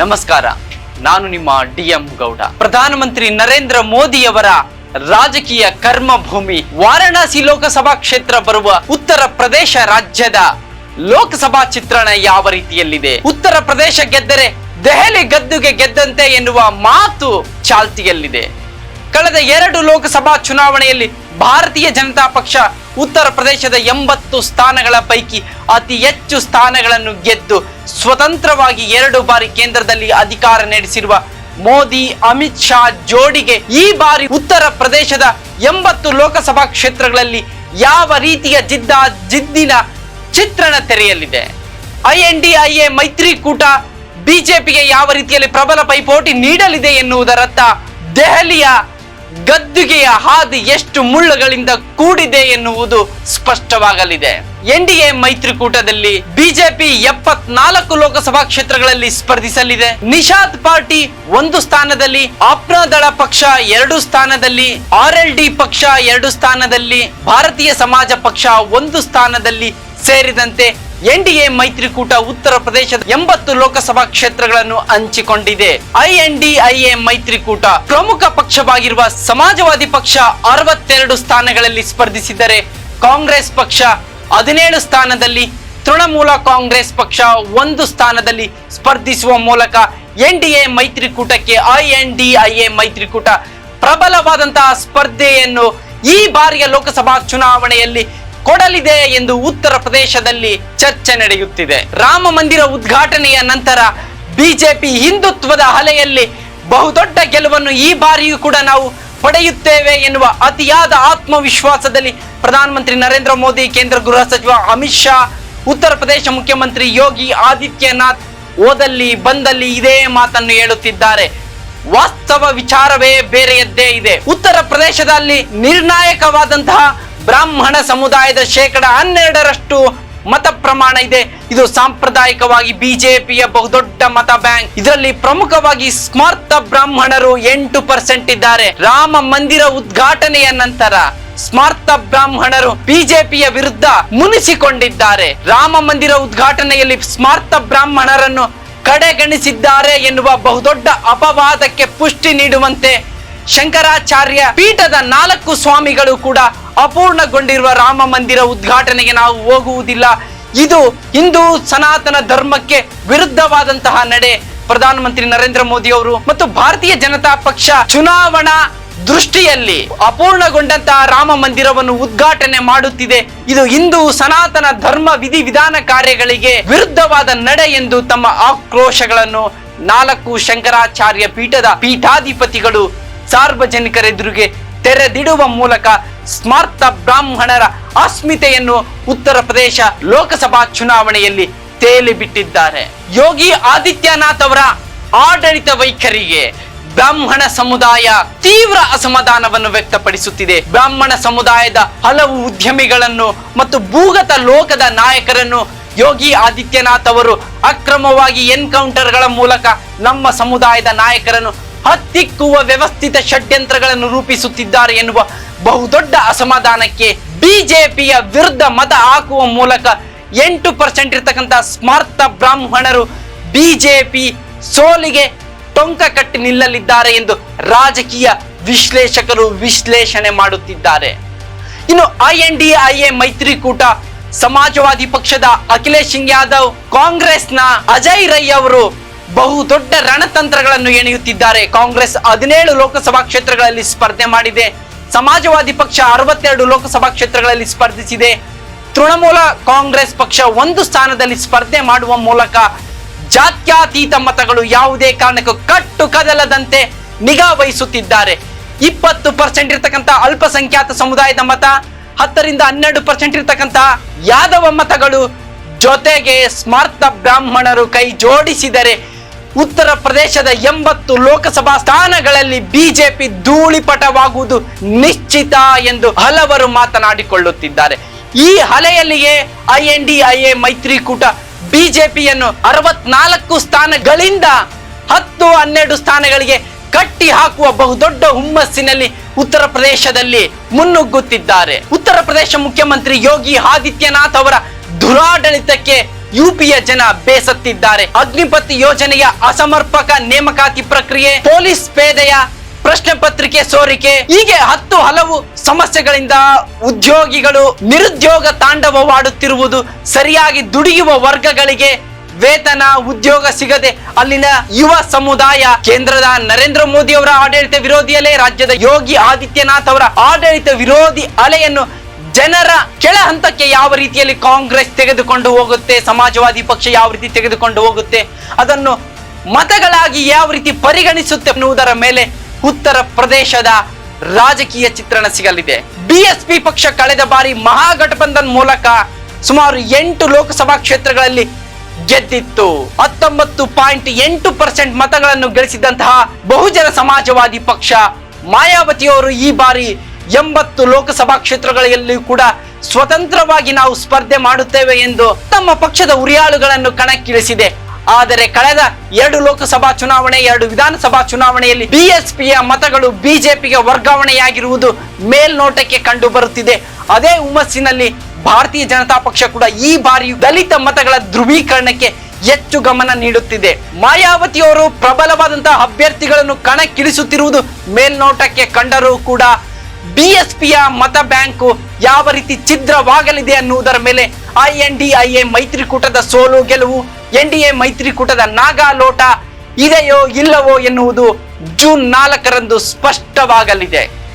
ನಮಸ್ಕಾರ. ನಾನು ನಿಮ್ಮ ಡಿ ಎಂ ಗೌಡ. ಪ್ರಧಾನಮಂತ್ರಿ ನರೇಂದ್ರ ಮೋದಿಯವರ ರಾಜಕೀಯ ಕರ್ಮಭೂಮಿ ವಾರಣಾಸಿ ಲೋಕಸಭಾ ಕ್ಷೇತ್ರ ಬರುವ ಉತ್ತರ ಪ್ರದೇಶ ರಾಜ್ಯದ ಲೋಕಸಭಾ ಚಿತ್ರಣ ಯಾವ ರೀತಿಯಲ್ಲಿದೆ? ಉತ್ತರ ಪ್ರದೇಶ ಗೆದ್ದರೆ ದೆಹಲಿ ಗದ್ದುಗೆ ಗೆದ್ದಂತೆ ಎನ್ನುವ ಮಾತು ಚಾಲ್ತಿಯಲ್ಲಿದೆ. ಕಳೆದ ಎರಡು ಲೋಕಸಭಾ ಚುನಾವಣೆಯಲ್ಲಿ ಭಾರತೀಯ ಜನತಾ ಪಕ್ಷ ಉತ್ತರ ಪ್ರದೇಶದ ಎಂಬತ್ತು ಸ್ಥಾನಗಳ ಪೈಕಿ ಅತಿ ಹೆಚ್ಚು ಸ್ಥಾನಗಳನ್ನು ಗೆದ್ದು ಸ್ವತಂತ್ರವಾಗಿ ಎರಡು ಬಾರಿ ಕೇಂದ್ರದಲ್ಲಿ ಅಧಿಕಾರ ನಡೆಸಿರುವ ಮೋದಿ, ಅಮಿತ್ ಶಾ ಜೋಡಿಗೆ ಈ ಬಾರಿ ಉತ್ತರ ಪ್ರದೇಶದ ಎಂಬತ್ತು ಲೋಕಸಭಾ ಕ್ಷೇತ್ರಗಳಲ್ಲಿ ಯಾವ ರೀತಿಯ ಜಿದ್ದ, ಜಿದ್ದಿನ ಚಿತ್ರಣ ತೆರೆಯಲಿದೆ? I N D I A ಮೈತ್ರಿಕೂಟ ಬಿಜೆಪಿಗೆ ಯಾವ ರೀತಿಯಲ್ಲಿ ಪ್ರಬಲ ಪೈಪೋಟಿ ನೀಡಲಿದೆ ಎನ್ನುವುದರತ್ತ ದೆಹಲಿಯ ಗದ್ದುಗೆಯ ಹಾದಿ ಎಷ್ಟು ಮುಳ್ಳುಗಳಿಂದ ಕೂಡಿದೆ ಎನ್ನುವುದು ಸ್ಪಷ್ಟವಾಗಲಿದೆ. ಎನ್ ಡಿ ಎ ಮೈತ್ರಿಕೂಟದಲ್ಲಿ ಬಿಜೆಪಿ ಎಪ್ಪತ್ನಾಲ್ಕು ಲೋಕಸಭಾ ಕ್ಷೇತ್ರಗಳಲ್ಲಿ ಸ್ಪರ್ಧಿಸಲಿದೆ. ನಿಷಾದ್ ಪಾರ್ಟಿ ಒಂದು ಸ್ಥಾನದಲ್ಲಿ ಆಪ್ನಾದಳ ಪಕ್ಷ ಎರಡು ಸ್ಥಾನದಲ್ಲಿ, ಆರ್ ಎಲ್ ಡಿ ಪಕ್ಷ ಎರಡು ಸ್ಥಾನದಲ್ಲಿ, ಭಾರತೀಯ ಸಮಾಜ ಪಕ್ಷ ಒಂದು ಸ್ಥಾನದಲ್ಲಿ ಸೇರಿದಂತೆ ಎನ್ಡಿಎ ಮೈತ್ರಿಕೂಟ ಉತ್ತರ ಪ್ರದೇಶದ ಎಂಬತ್ತು ಲೋಕಸಭಾ ಕ್ಷೇತ್ರಗಳನ್ನು ಹಂಚಿಕೊಂಡಿದೆ. ಐಎನ್ಡಿಐಎ ಮೈತ್ರಿಕೂಟ ಪ್ರಮುಖ ಪಕ್ಷವಾಗಿರುವ ಸಮಾಜವಾದಿ ಪಕ್ಷ ಅರವತ್ತೆರಡು ಸ್ಥಾನಗಳಲ್ಲಿ ಸ್ಪರ್ಧಿಸಿದ್ದರೆ ಕಾಂಗ್ರೆಸ್ ಪಕ್ಷ ಹದಿನೇಳು ಸ್ಥಾನದಲ್ಲಿ ತೃಣಮೂಲ ಕಾಂಗ್ರೆಸ್ ಪಕ್ಷ ಒಂದು ಸ್ಥಾನದಲ್ಲಿ ಸ್ಪರ್ಧಿಸುವ ಮೂಲಕ ಎನ್ಡಿಎ ಮೈತ್ರಿಕೂಟಕ್ಕೆ ಐಎನ್ಡಿಐಎ ಮೈತ್ರಿಕೂಟ ಪ್ರಬಲವಾದಂತಹ ಸ್ಪರ್ಧೆಯನ್ನು ಈ ಬಾರಿಯ ಲೋಕಸಭಾ ಚುನಾವಣೆಯಲ್ಲಿ ಕೊಡಲಿದೆ ಎಂದು ಉತ್ತರ ಪ್ರದೇಶದಲ್ಲಿ ಚರ್ಚೆ ನಡೆಯುತ್ತಿದೆ. ರಾಮ ಮಂದಿರ ಉದ್ಘಾಟನೆಯ ನಂತರ ಬಿಜೆಪಿ ಹಿಂದುತ್ವದ ಅಲೆಯಲ್ಲಿ ಬಹುದೊಡ್ಡ ಗೆಲುವನ್ನು ಈ ಬಾರಿಯೂ ಕೂಡ ನಾವು ಪಡೆಯುತ್ತೇವೆ ಎನ್ನುವ ಅತಿಯಾದ ಆತ್ಮವಿಶ್ವಾಸದಲ್ಲಿ ಪ್ರಧಾನಮಂತ್ರಿ ನರೇಂದ್ರ ಮೋದಿ, ಕೇಂದ್ರ ಗೃಹ ಸಚಿವ ಅಮಿತ್ ಶಾ, ಉತ್ತರ ಪ್ರದೇಶ ಮುಖ್ಯಮಂತ್ರಿ ಯೋಗಿ ಆದಿತ್ಯನಾಥ್ ಓದಲ್ಲಿ ಬಂದಲ್ಲಿ ಇದೇ ಮಾತನ್ನು ಹೇಳುತ್ತಿದ್ದಾರೆ. ವಾಸ್ತವ ವಿಚಾರವೇ ಬೇರೆಯದ್ದೇ ಇದೆ. ಉತ್ತರ ಪ್ರದೇಶದಲ್ಲಿ ನಿರ್ಣಾಯಕವಾದಂತಹ ಬ್ರಾಹ್ಮಣ ಸಮುದಾಯದ ಶೇಕಡ ಹನ್ನೆರಡರಷ್ಟು ಮತ ಪ್ರಮಾಣ ಇದೆ. ಇದು ಸಾಂಪ್ರದಾಯಿಕವಾಗಿ ಬಿಜೆಪಿಯ ಬಹುದೊಡ್ಡ ಮತ ಬ್ಯಾಂಕ್. ಇದರಲ್ಲಿ ಪ್ರಮುಖವಾಗಿ ಸ್ಮಾರ್ಥ ಬ್ರಾಹ್ಮಣರು ಎಂಟು ಪರ್ಸೆಂಟ್ ಇದ್ದಾರೆ. ರಾಮ ಮಂದಿರ ಉದ್ಘಾಟನೆಯ ನಂತರ ಸ್ಮಾರ್ಥ ಬ್ರಾಹ್ಮಣರು ಬಿಜೆಪಿಯ ವಿರುದ್ಧ ಮುನಿಸಿಕೊಂಡಿದ್ದಾರೆ. ರಾಮ ಮಂದಿರ ಉದ್ಘಾಟನೆಯಲ್ಲಿ ಸ್ಮಾರ್ಥ ಬ್ರಾಹ್ಮಣರನ್ನು ಕಡೆಗಣಿಸಿದ್ದಾರೆ ಎನ್ನುವ ಬಹುದೊಡ್ಡ ಅಪವಾದಕ್ಕೆ ಪುಷ್ಟಿ ನೀಡುವಂತೆ ಶಂಕರಾಚಾರ್ಯ ಪೀಠದ ನಾಲ್ಕು ಸ್ವಾಮಿಗಳು ಕೂಡ ಅಪೂರ್ಣಗೊಂಡಿರುವ ರಾಮ ಮಂದಿರ ಉದ್ಘಾಟನೆಗೆ ನಾವು ಹೋಗುವುದಿಲ್ಲ. ಇದು ಹಿಂದೂ ಸನಾತನ ಧರ್ಮಕ್ಕೆ ವಿರುದ್ಧವಾದಂತಹ ನಡೆ. ಪ್ರಧಾನಮಂತ್ರಿ ನರೇಂದ್ರ ಮೋದಿ ಅವರು ಮತ್ತು ಭಾರತೀಯ ಜನತಾ ಪಕ್ಷ ಚುನಾವಣಾ ದೃಷ್ಟಿಯಲ್ಲಿ ಅಪೂರ್ಣಗೊಂಡಂತಹ ರಾಮ ಮಂದಿರವನ್ನು ಉದ್ಘಾಟನೆ ಮಾಡುತ್ತಿದೆ. ಇದು ಹಿಂದೂ ಸನಾತನ ಧರ್ಮ ವಿಧಿ ವಿಧಾನ ಕಾರ್ಯಗಳಿಗೆ ವಿರುದ್ಧವಾದ ನಡೆ ಎಂದು ತಮ್ಮ ಆಕ್ರೋಶಗಳನ್ನು ನಾಲ್ಕು ಶಂಕರಾಚಾರ್ಯ ಪೀಠದ ಪೀಠಾಧಿಪತಿಗಳು ಸಾರ್ವಜನಿಕರೆದುರಿಗೆ ತೆರೆದಿಡುವ ಮೂಲಕ ಸ್ಮಾರ್ಥ ಬ್ರಾಹ್ಮಣರ ಅಸ್ಮಿತೆಯನ್ನು ಉತ್ತರ ಪ್ರದೇಶ ಲೋಕಸಭಾ ಚುನಾವಣೆಯಲ್ಲಿ ತೇಲಿ ಬಿಟ್ಟಿದ್ದಾರೆ. ಯೋಗಿ ಆದಿತ್ಯನಾಥ್ ಅವರ ಆಡಳಿತ ವೈಖರಿಗೆ ಬ್ರಾಹ್ಮಣ ಸಮುದಾಯ ತೀವ್ರ ಅಸಮಾಧಾನವನ್ನು ವ್ಯಕ್ತಪಡಿಸುತ್ತಿದೆ. ಬ್ರಾಹ್ಮಣ ಸಮುದಾಯದ ಹಲವು ಉದ್ಯಮಿಗಳನ್ನು ಮತ್ತು ಭೂಗತ ಲೋಕದ ನಾಯಕರನ್ನು ಯೋಗಿ ಆದಿತ್ಯನಾಥ್ ಅವರು ಅಕ್ರಮವಾಗಿ ಎನ್ಕೌಂಟರ್ಗಳ ಮೂಲಕ ನಮ್ಮ ಸಮುದಾಯದ ನಾಯಕರನ್ನು ಹತ್ತಿಕ್ಕುವ ವ್ಯವಸ್ಥಿತ ಷಡ್ಯಂತ್ರಗಳನ್ನು ರೂಪಿಸುತ್ತಿದ್ದಾರೆ ಎನ್ನುವ ಬಹುದೊಡ್ಡ ಅಸಮಾಧಾನಕ್ಕೆ ಬಿಜೆಪಿಯ ವಿರುದ್ಧ ಮತ ಹಾಕುವ ಮೂಲಕ ಎಂಟು ಪರ್ಸೆಂಟ್ ಇರ್ತಕ್ಕಂಥ ಸ್ಮಾರ್ಥ ಬ್ರಾಹ್ಮಣರು ಬಿಜೆಪಿ ಸೋಲಿಗೆ ಟೊಂಕ ಕಟ್ಟಿ ನಿಲ್ಲಲಿದ್ದಾರೆ ಎಂದು ರಾಜಕೀಯ ವಿಶ್ಲೇಷಕರು ವಿಶ್ಲೇಷಣೆ ಮಾಡುತ್ತಿದ್ದಾರೆ. ಇನ್ನು I N D I A ಮೈತ್ರಿಕೂಟ ಸಮಾಜವಾದಿ ಪಕ್ಷದ ಅಖಿಲೇಶ್ ಸಿಂಗ್ ಯಾದವ್ ಕಾಂಗ್ರೆಸ್ನ ಅಜಯ್ ರೈ ಅವರು ಬಹು ದೊಡ್ಡ ರಣತಂತ್ರಗಳನ್ನು ಎಣೆಯುತ್ತಿದ್ದಾರೆ. ಕಾಂಗ್ರೆಸ್ ಹದಿನೇಳು ಲೋಕಸಭಾ ಕ್ಷೇತ್ರಗಳಲ್ಲಿ ಸ್ಪರ್ಧೆ ಮಾಡಿದೆ. ಸಮಾಜವಾದಿ ಪಕ್ಷ ಅರವತ್ತೆರಡು ಲೋಕಸಭಾ ಕ್ಷೇತ್ರಗಳಲ್ಲಿ ಸ್ಪರ್ಧಿಸಿದೆ. ತೃಣಮೂಲ ಕಾಂಗ್ರೆಸ್ ಪಕ್ಷ ಒಂದು ಸ್ಥಾನದಲ್ಲಿ ಸ್ಪರ್ಧೆ ಮಾಡುವ ಮೂಲಕ ಜಾತ್ಯಾತೀತ ಮತಗಳು ಯಾವುದೇ ಕಾರಣಕ್ಕೂ ಕಟ್ಟು ಕದಲದಂತೆ ನಿಗಾ ವಹಿಸುತ್ತಿದ್ದಾರೆ. ಇಪ್ಪತ್ತು ಪರ್ಸೆಂಟ್ ಇರತಕ್ಕಂಥ ಅಲ್ಪಸಂಖ್ಯಾತ ಸಮುದಾಯದ ಮತ, ಹತ್ತರಿಂದ ಹನ್ನೆರಡು ಪರ್ಸೆಂಟ್ ಇರತಕ್ಕಂತಹ ಯಾದವ ಮತಗಳು ಜೊತೆಗೆ ಸ್ಮಾರ್ಥ ಬ್ರಾಹ್ಮಣರು ಕೈ ಜೋಡಿಸಿದರೆ ಉತ್ತರ ಪ್ರದೇಶದ ಎಂಬತ್ತು ಲೋಕಸಭಾ ಸ್ಥಾನಗಳಲ್ಲಿ ಬಿಜೆಪಿ ಧೂಳಿಪಟವಾಗುವುದು ನಿಶ್ಚಿತ ಎಂದು ಹಲವರು ಮಾತನಾಡಿಕೊಳ್ಳುತ್ತಿದ್ದಾರೆ. ಈ ಹಲೆಯಲ್ಲಿಯೇ I N D I A ಮೈತ್ರಿಕೂಟ ಬಿಜೆಪಿಯನ್ನು ಅರವತ್ನಾಲ್ಕು ಸ್ಥಾನಗಳಿಂದ ಹತ್ತು ಹನ್ನೆರಡು ಸ್ಥಾನಗಳಿಗೆ ಕಟ್ಟಿ ಹಾಕುವ ಬಹುದೊಡ್ಡ ಹುಮ್ಮಸ್ಸಿನಲ್ಲಿ ಉತ್ತರ ಪ್ರದೇಶದಲ್ಲಿ ಮುನ್ನುಗ್ಗುತ್ತಿದ್ದಾರೆ. ಉತ್ತರ ಪ್ರದೇಶ ಮುಖ್ಯಮಂತ್ರಿ ಯೋಗಿ ಆದಿತ್ಯನಾಥ್ ಅವರ ದುರಾಡಳಿತಕ್ಕೆ ಯುಪಿಯ ಜನ ಬೇಸತ್ತಿದ್ದಾರೆ. ಅಗ್ನಿಪತ್ ಯೋಜನೆಯ ಅಸಮರ್ಪಕ ನೇಮಕಾತಿ ಪ್ರಕ್ರಿಯೆ, ಪೊಲೀಸ್ ಪೇದೆಯ ಪ್ರಶ್ನೆ ಪತ್ರಿಕೆ ಸೋರಿಕೆ, ಹೀಗೆ ಹತ್ತು ಹಲವು ಸಮಸ್ಯೆಗಳಿಂದ ಉದ್ಯೋಗಿಗಳು ನಿರುದ್ಯೋಗ ತಾಂಡವವಾಡುತ್ತಿರುವುದು ಸರಿಯಾಗಿ ದುಡಿಯುವ ವರ್ಗಗಳಿಗೆ ವೇತನ, ಉದ್ಯೋಗ ಸಿಗದೆ ಅಲ್ಲಿನ ಯುವ ಸಮುದಾಯ, ಕೇಂದ್ರದ ನರೇಂದ್ರ ಮೋದಿ ಅವರ ಆಡಳಿತ ವಿರೋಧಿ ರಾಜ್ಯದ ಯೋಗಿ ಆದಿತ್ಯನಾಥ್ ಅವರ ಆಡಳಿತ ವಿರೋಧಿ ಅಲೆಯನ್ನು ಜನರ ಕೆಳ ಹಂತಕ್ಕೆ ಯಾವ ರೀತಿಯಲ್ಲಿ ಕಾಂಗ್ರೆಸ್ ತೆಗೆದುಕೊಂಡು ಹೋಗುತ್ತೆ, ಸಮಾಜವಾದಿ ಪಕ್ಷ ಯಾವ ರೀತಿ ತೆಗೆದುಕೊಂಡು ಹೋಗುತ್ತೆ, ಅದನ್ನು ಮತಗಳಾಗಿ ಯಾವ ರೀತಿ ಪರಿಗಣಿಸುತ್ತೆ ಎನ್ನುವುದರ ಮೇಲೆ ಉತ್ತರ ಪ್ರದೇಶದ ರಾಜಕೀಯ ಚಿತ್ರಣ ಸಿಗಲಿದೆ. ಬಿಎಸ್ಪಿ ಪಕ್ಷ ಕಳೆದ ಬಾರಿ ಮಹಾಗಠಬಂಧನ್ ಮೂಲಕ ಸುಮಾರು ಎಂಟು ಲೋಕಸಭಾ ಕ್ಷೇತ್ರಗಳಲ್ಲಿ ಗೆದ್ದಿತ್ತು. ಹತ್ತೊಂಬತ್ತು ಪಾಯಿಂಟ್ ಎಂಟು ಪರ್ಸೆಂಟ್ ಮತಗಳನ್ನು ಗಳಿಸಿದಂತಹ ಬಹುಜನ ಸಮಾಜವಾದಿ ಪಕ್ಷ ಮಾಯಾವತಿಯವರು ಈ ಬಾರಿ ಎಂಬತ್ತು ಲೋಕಸಭಾ ಕ್ಷೇತ್ರಗಳಲ್ಲಿ ಕೂಡ ಸ್ವತಂತ್ರವಾಗಿ ನಾವು ಸ್ಪರ್ಧೆ ಮಾಡುತ್ತೇವೆ ಎಂದು ತಮ್ಮ ಪಕ್ಷದ ಉರಿಯಾಳುಗಳನ್ನು ಕಣಕ್ಕಿಳಿಸಿದೆ. ಆದರೆ ಕಳೆದ ಎರಡು ಲೋಕಸಭಾ ಚುನಾವಣೆ, ಎರಡು ವಿಧಾನಸಭಾ ಚುನಾವಣೆಯಲ್ಲಿ ಬಿಎಸ್ಪಿಯ ಮತಗಳು ಬಿಜೆಪಿಗೆ ವರ್ಗಾವಣೆಯಾಗಿರುವುದು ಮೇಲ್ನೋಟಕ್ಕೆ ಕಂಡು ಬರುತ್ತಿದೆ ಅದೇ ಹುಮ್ಮಸ್ಸಿನಲ್ಲಿ ಭಾರತೀಯ ಜನತಾ ಪಕ್ಷ ಕೂಡ ಈ ಬಾರಿ ದಲಿತ ಮತಗಳ ಧ್ರುವೀಕರಣಕ್ಕೆ ಹೆಚ್ಚು ಗಮನ ನೀಡುತ್ತಿದೆ. ಮಾಯಾವತಿಯವರು ಪ್ರಬಲವಾದಂತಹ ಅಭ್ಯರ್ಥಿಗಳನ್ನು ಕಣಕ್ಕಿಳಿಸುತ್ತಿರುವುದು ಮೇಲ್ನೋಟಕ್ಕೆ ಕಂಡರೂ ಕೂಡ ಬಿಎಸ್ಪಿಯ ಮತ ಬ್ಯಾಂಕು ಯಾವ ರೀತಿ ಛಿದ್ರವಾಗಲಿದೆ ಅನ್ನುವುದರ ಮೇಲೆ I N D I A ಮೈತ್ರಿಕೂಟದ ಸೋಲು ಗೆಲುವು ಎನ್ ಡಿ ಎ ಮೈತ್ರಿಕೂಟದ ನಾಗಾಲೋಟ ಇದೆಯೋ ಇಲ್ಲವೋ ಎನ್ನುವುದು ಜೂನ್ ನಾಲ್ಕರಂದು ಸ್ಪಷ್ಟವಾಗಲಿದೆ.